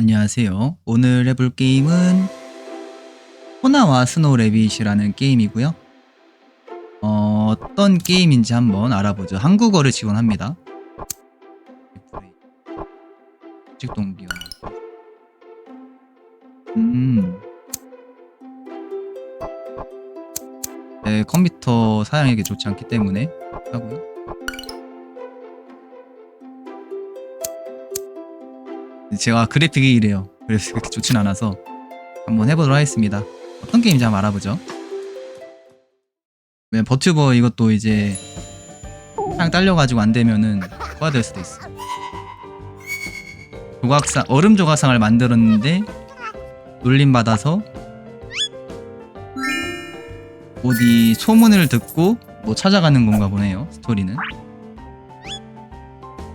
안녕하세요. 오늘 해볼 게임은 호나와 스노우 레빗이라는 게임이고요. 어, 어떤 게임인지 한번 알아보죠. 한국어를 지원합니다. 직 동기화. 음. 네, 컴퓨터 사양에게 좋지 않기 때문에 하고요. 제가 그래픽이 이래요. 그래서 그렇게 좋진 않아서 한번 해보도록 하겠습니다. 어떤 게임인지 한번 알아보죠. 네, 버튜버 이것도 이제 그냥 딸려가지고 안 되면은 소화될 수도 있어. 조각상 얼음 조각상을 만들었는데 놀림 받아서 어디 소문을 듣고 뭐 찾아가는 건가 보네요. 스토리는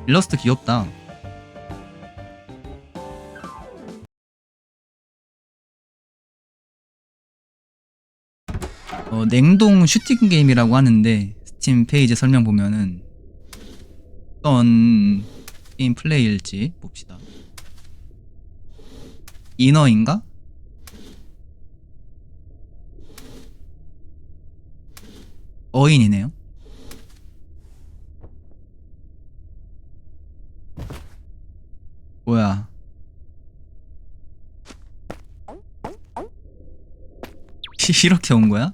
일러스트 귀엽다. 어, 냉동 슈팅 게임이라고 하는데 스팀 페이지 설명 보면은 어떤 게임 플레이일지 봅시다. 이너인가? 어인이네요. 뭐야? 이렇게 온 거야?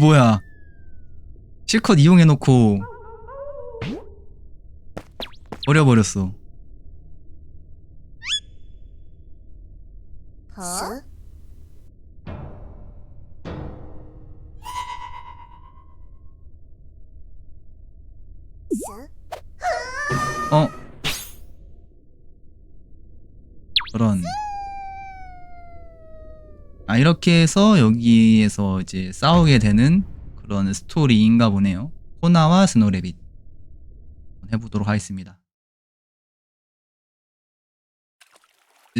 뭐야? 실컷 이용해놓고 버려버렸어. 어? 아, 이렇게 해서 여기에서 이제 싸우게 되는 그런 스토리인가 보네요. 호나와 스노레빗. 한번 해보도록 하겠습니다.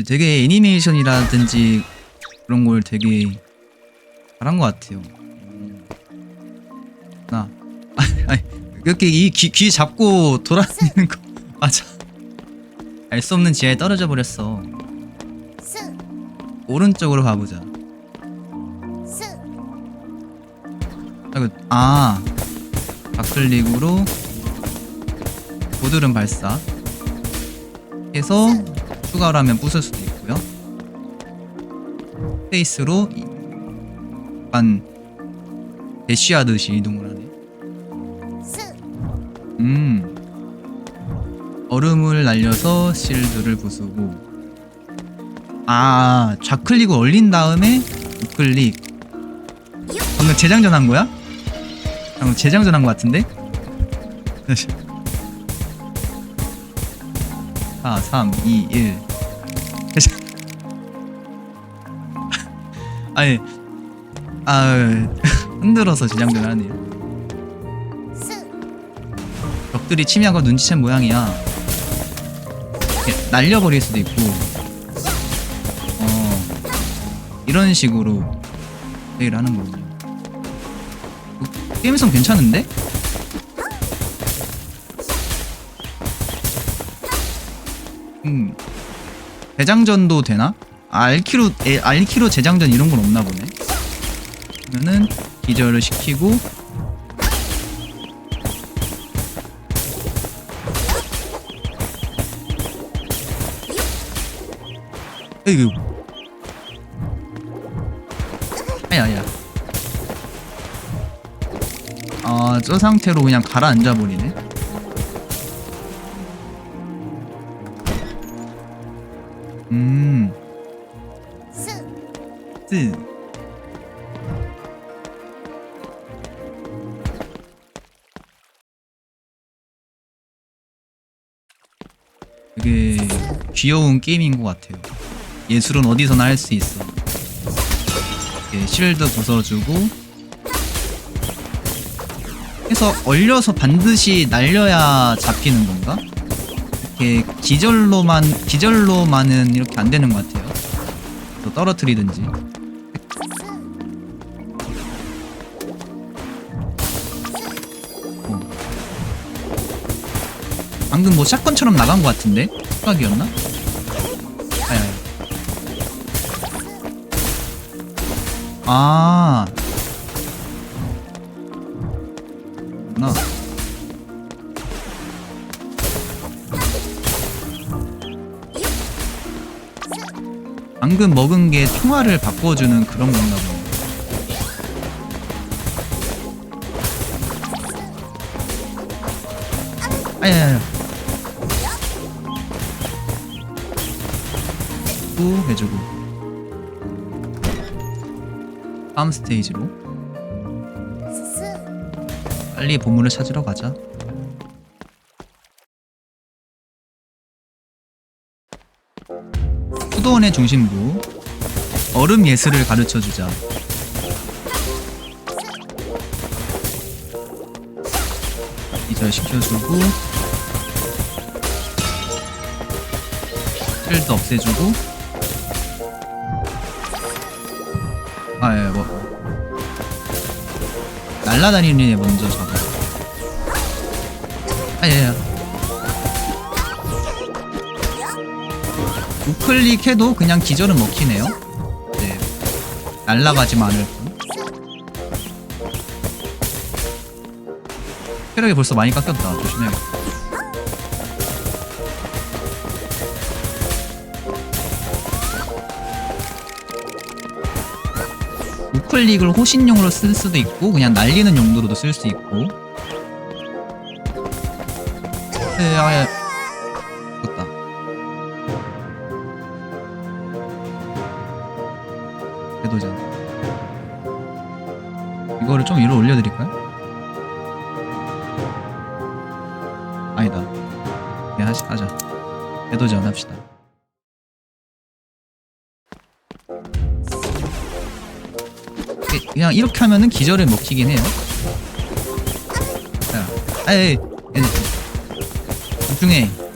되게 애니메이션이라든지 그런 걸 되게 잘한 것 같아요. 음. 나, 아니, 아니, 이렇게 이 귀, 귀 잡고 돌아다니는 거 맞아. 알 수 없는 지하에 떨어져 버렸어. 스, 오른쪽으로 가보자. 아이고, 아, 좌클릭으로 고드름 발사 해서 추가로 하면 부술 수도 있고요. 스페이스로 이- 약간 대쉬하듯이 이동을 하네. 스, 음. 얼음을 날려서 실드를 부수고. 아, 좌클릭을 올린 다음에 우클릭. 방금 재장전 한 거야? 방금 재장전 한거 같은데? 4, 3, 2, 1. 아니, 아, 흔들어서 재장전 하네요. 적들이 침해한 거 눈치챈 모양이야. 날려버릴 수도 있고, 어, 이런 식으로 플레이를 하는 거군요. 어, 게임성 괜찮은데? 음, 재장전도 되나? 아, 알키로, 에, 알키로 재장전 이런 건 없나 보네. 그러면은 기절을 시키고 에이구. 아, 저 상태로 그냥 가라앉아 버리네. 음, 스, 뜨. 되게 귀여운 게임인 것 같아요. 예술은 어디서나 할 수 있어. 실드 부숴주고 그래서 얼려서 반드시 날려야 잡히는 건가? 이렇게 기절로만 기절로만은 이렇게 안 되는 것 같아요. 또 떨어뜨리든지. 어. 방금 뭐 샷건처럼 나간 것 같은데? 흑각이었나? 아야. 아. 예, 예. 아. 방금 먹은 게 총알을 바꿔주는 그런 건가 보네. 아야야야. 후 해주고. 다음 스테이지로 스 빨리 보물을 찾으러 가자. 수도원의 중심부 얼음 예술을 가르쳐 주자. 이절 시켜주고 힐도 없애주고 아예 뭐 날라다니는 애 먼저 잡아. 아예야. 우클릭해도 그냥 기절은 먹히네요. 네. 날라가지만 않을 뿐. 체력이 벌써 많이 깎였다. 조심해야겠다. 우클릭을 호신용으로 쓸 수도 있고 그냥 날리는 용도로도 쓸 수 있고 네, 아, 이거를 좀 위로 올려드릴까요? 아니다 그냥 하시, 하자 해도전 합시다 이- 그냥 이렇게 하면은 기절을 먹히긴 해요. 자, 아이, 얘네 집중해.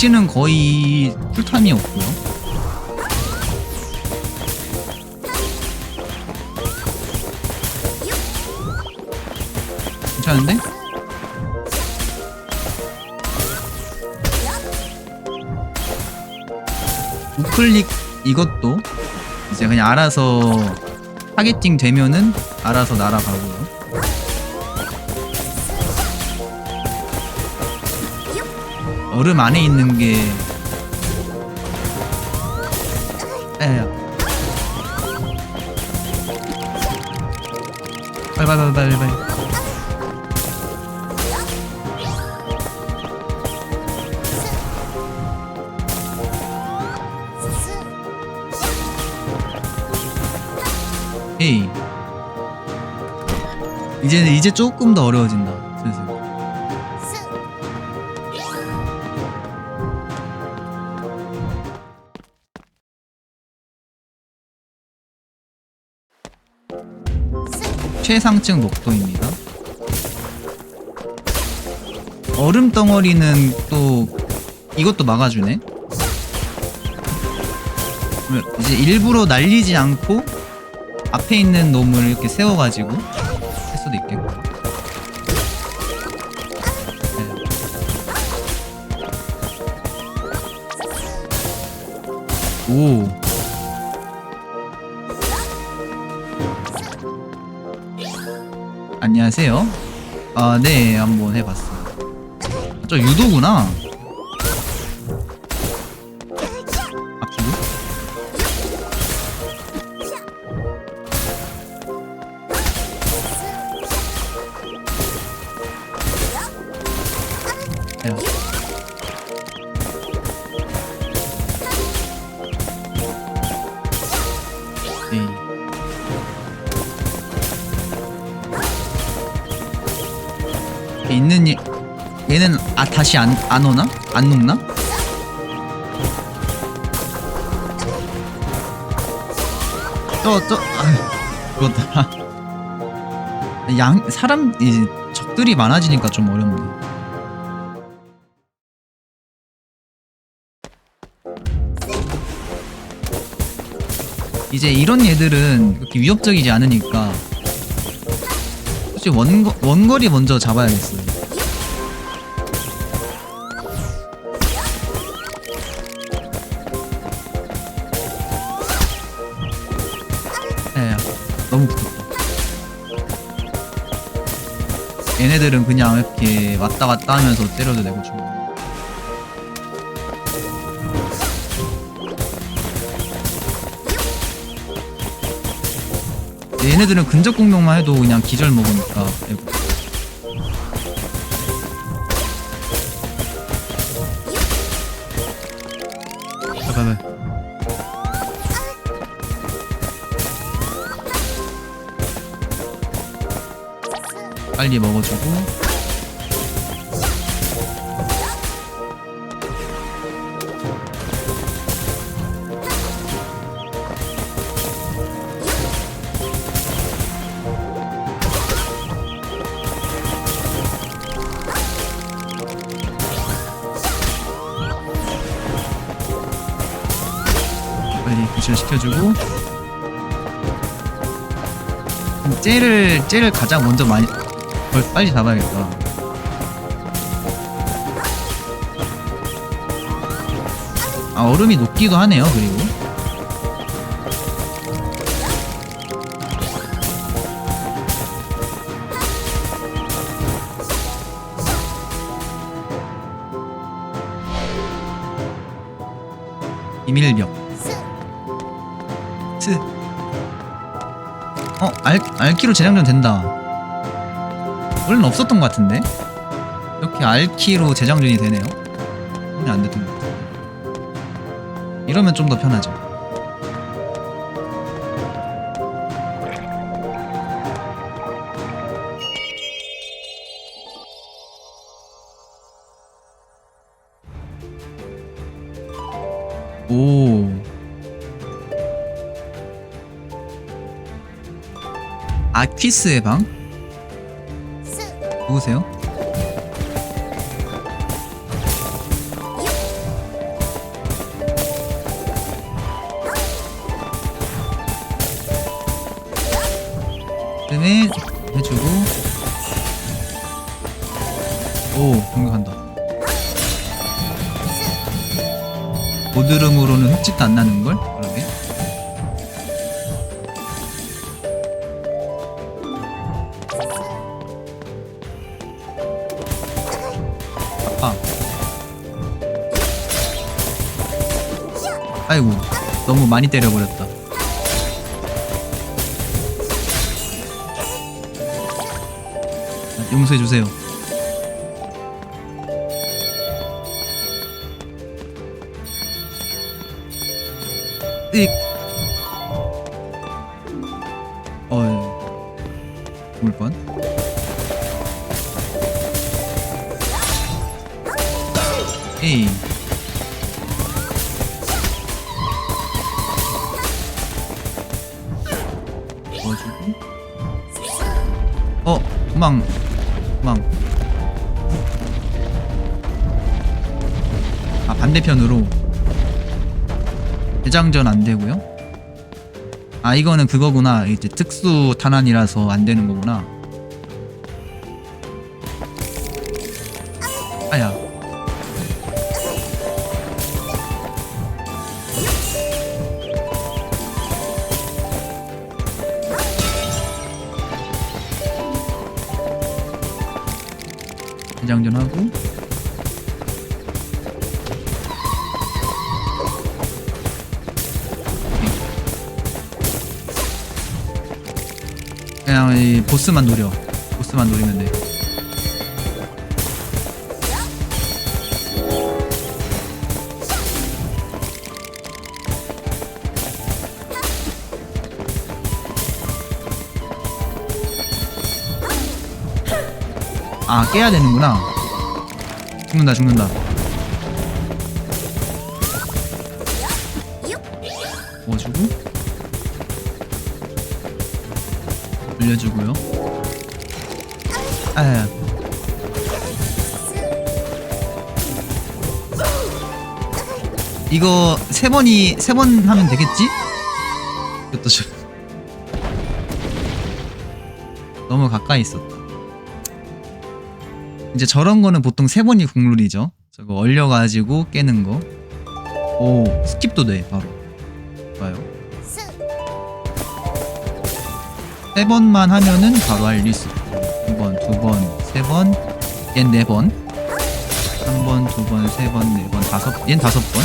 대시는 거의 풀타임이 없고요. 괜찮은데? 우클릭 이것도 이제 그냥 알아서 타겟팅 되면은 알아서 날아가고 얼음 안에 있는 게 에야 빨리 빨리 빨리 빨리. 에이. 이제 이제 조금 더 어려워진다 최상층 녹도입니다. 얼음 덩어리는 또 이것도 막아주네. 이제 일부러 날리지 않고 앞에 있는 놈을 이렇게 세워가지고 할 수도 있겠고. 네. 오. 네, 한번 해봤어요. 저 유도구나. 앞으로? 에 얘는 아 다시 안 안 오나? 안 녹나? 저저 아, 죽었다. 양 사람 이제 적들이 많아지니까 좀 어렵네. 이제 이런 얘들은 그렇게 위협적이지 않으니까 솔직히 원거, 원거리 먼저 잡아야겠어요. 얘네들은 그냥 이렇게 왔다 갔다 하면서 때려도 되고 좀. 얘네들은 근접 공격만 해도 그냥 기절 먹으니까 빨리 먹어주고. 빨리 구실시켜주고. 쟤를 쟤를 가장 먼저 많이 걸 빨리 잡아야겠다. 아 얼음이 녹기도 하네요. 그리고 비밀벽 스 트. 어, 알, 알키로 재장전 된다. 원래는 없었던 것 같은데? 이렇게 알키로 재장전이 되네요. 전혀 안 됐던 것 같아. 이러면 좀 더 편하죠. 오. 아퀴스의 방? 스 누구세요? 많이 때려버렸다. 아, 용서해주세요. 띡어 대장전 안 되고요. 아 이거는 그거구나. 이제 특수 탄환이라서 안 되는 거구나. 아야. 대장전 하고 그냥 이 보스만 노려. 보스만 노리면 돼. 아 깨야 되는구나. 죽는다 죽는다 올려주고요 아야. 이거 세 번이 세 번 하면 되겠지? 이것도 좀 너무 가까이 있었다. 이제 저런 거는 보통 세 번이 국룰이죠. 저거 얼려가지고 깨는 거. 오 스킵도 돼 바로. 좋아요. 세 번만 하면은 바로 수 있고 한 번, 두 번, 세 번, 얜 네 번, 한 번, 두 번, 세 번, 네 번, 다섯, 얜 다섯 번.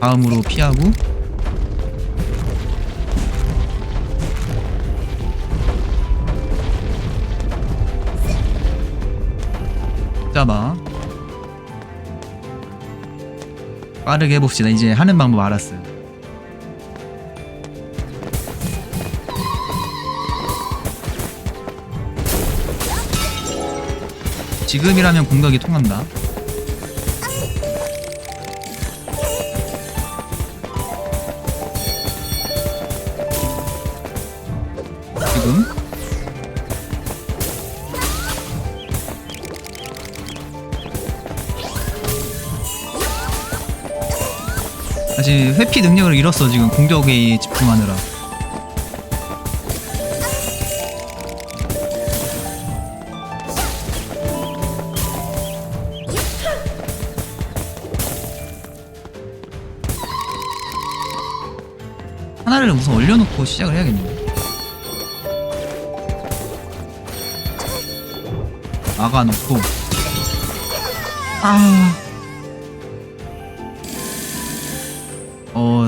다음으로 피하고 잡아 빠르게 해봅시다. 이제 하는 방법 알았어요. 지금이라면 공격이 통한다 회피 능력을 잃었어 지금. 공격에 집중하느라. 하나를 우선 올려놓고 시작을 해야겠네 막아놓고. 아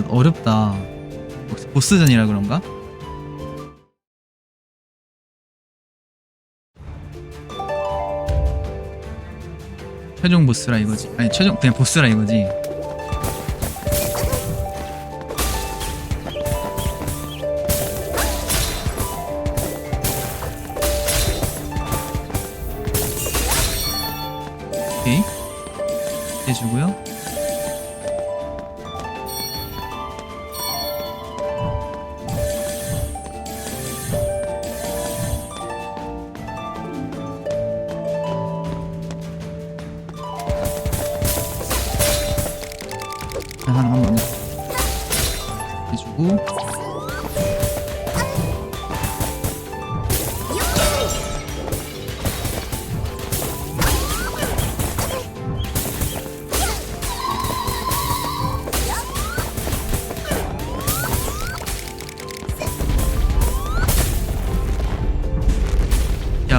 어, 어렵다. 보스전이라 그런가? 최종 보스라 이거지. 아니, 최종, 그냥 보스라 이거지. 오케이. 해주고요.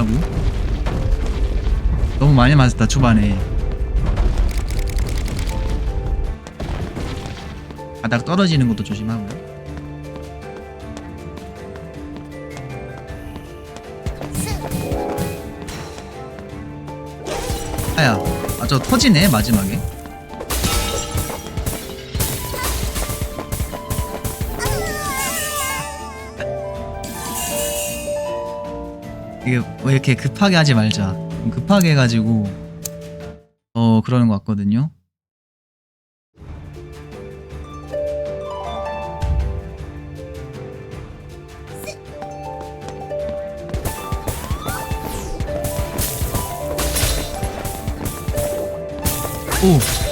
야구 너무 많이 맞았다 초반에 바닥 떨어지는 것도 조심하고요. 아야, 아저 터지네 마지막에. 이게 왜 이렇게 급하게 하지 말자. 좀 급하게 해가지고 어 그러는 것 같거든요. 오.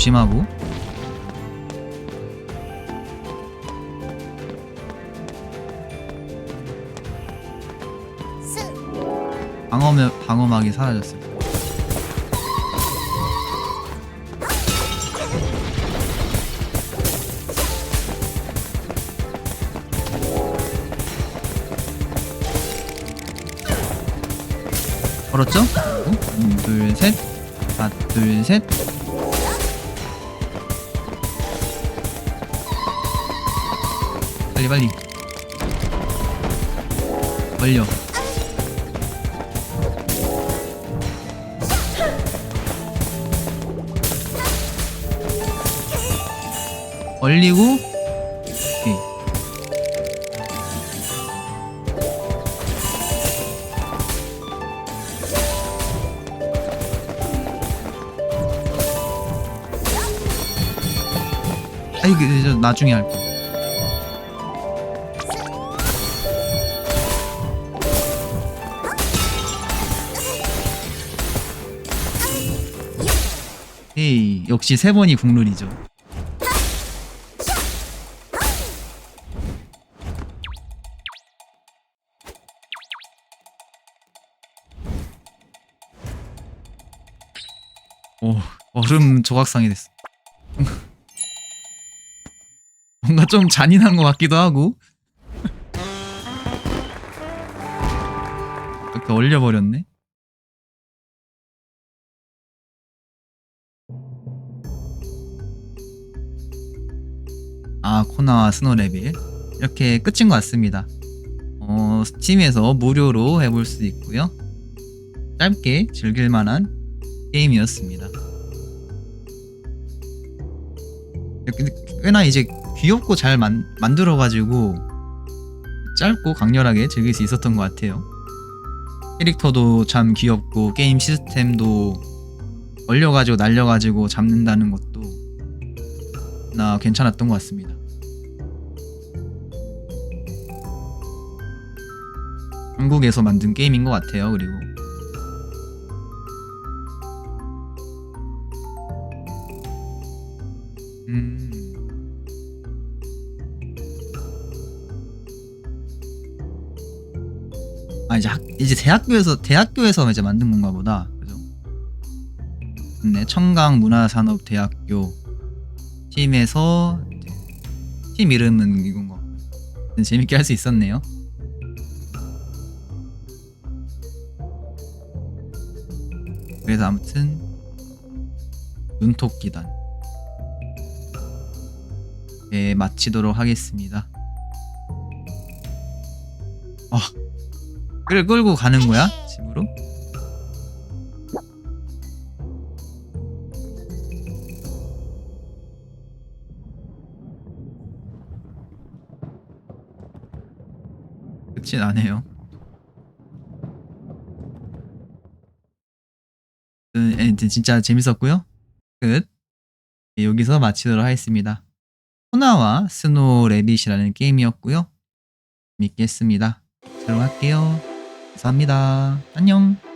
조심하고. 방어, 방어막이 사라졌어요. 걸었죠? 어? 하나 둘셋. 하나 둘셋. 빨리 빨리. 벌려. 벌리고 오케이. 아 이거 저 나중에 할 거. 역시 세 번이 국룰이죠. 오 얼음 조각상이 됐어. 뭔가 좀 잔인한 것 같기도 하고 이렇게 얼려버렸네. 아 코나와 스노레빌 이렇게 끝인 것 같습니다. 어, 스팀에서 무료로 해볼 수 있고요. 짧게 즐길 만한 게임이었습니다. 근데 꽤나 이제 귀엽고 잘 만, 만들어가지고 짧고 강렬하게 즐길 수 있었던 것 같아요. 캐릭터도 참 귀엽고 게임 시스템도 얼려가지고 날려가지고 잡는다는 것도 나 괜찮았던 것 같습니다. 한국에서 만든 게임인 것 같아요. 그리고 음. 아 이제 학, 이제 대학교에서 대학교에서 이제 만든 건가 보다. 네, 청강 문화산업대학교 팀에서 팀 이름은 이건 거. 재밌게 할 수 있었네요. 그래서 아무튼 눈토끼단 예, 마치도록 하겠습니다. 아, 끌 끌고 가는 거야 집으로? 끝이 나네요. 진짜 재밌었고요. 끝. 예, 여기서 마치도록 하겠습니다. 호나와 스노우 레빗이라는 게임이었고요. 믿겠습니다. 들어갈게요. 감사합니다. 안녕.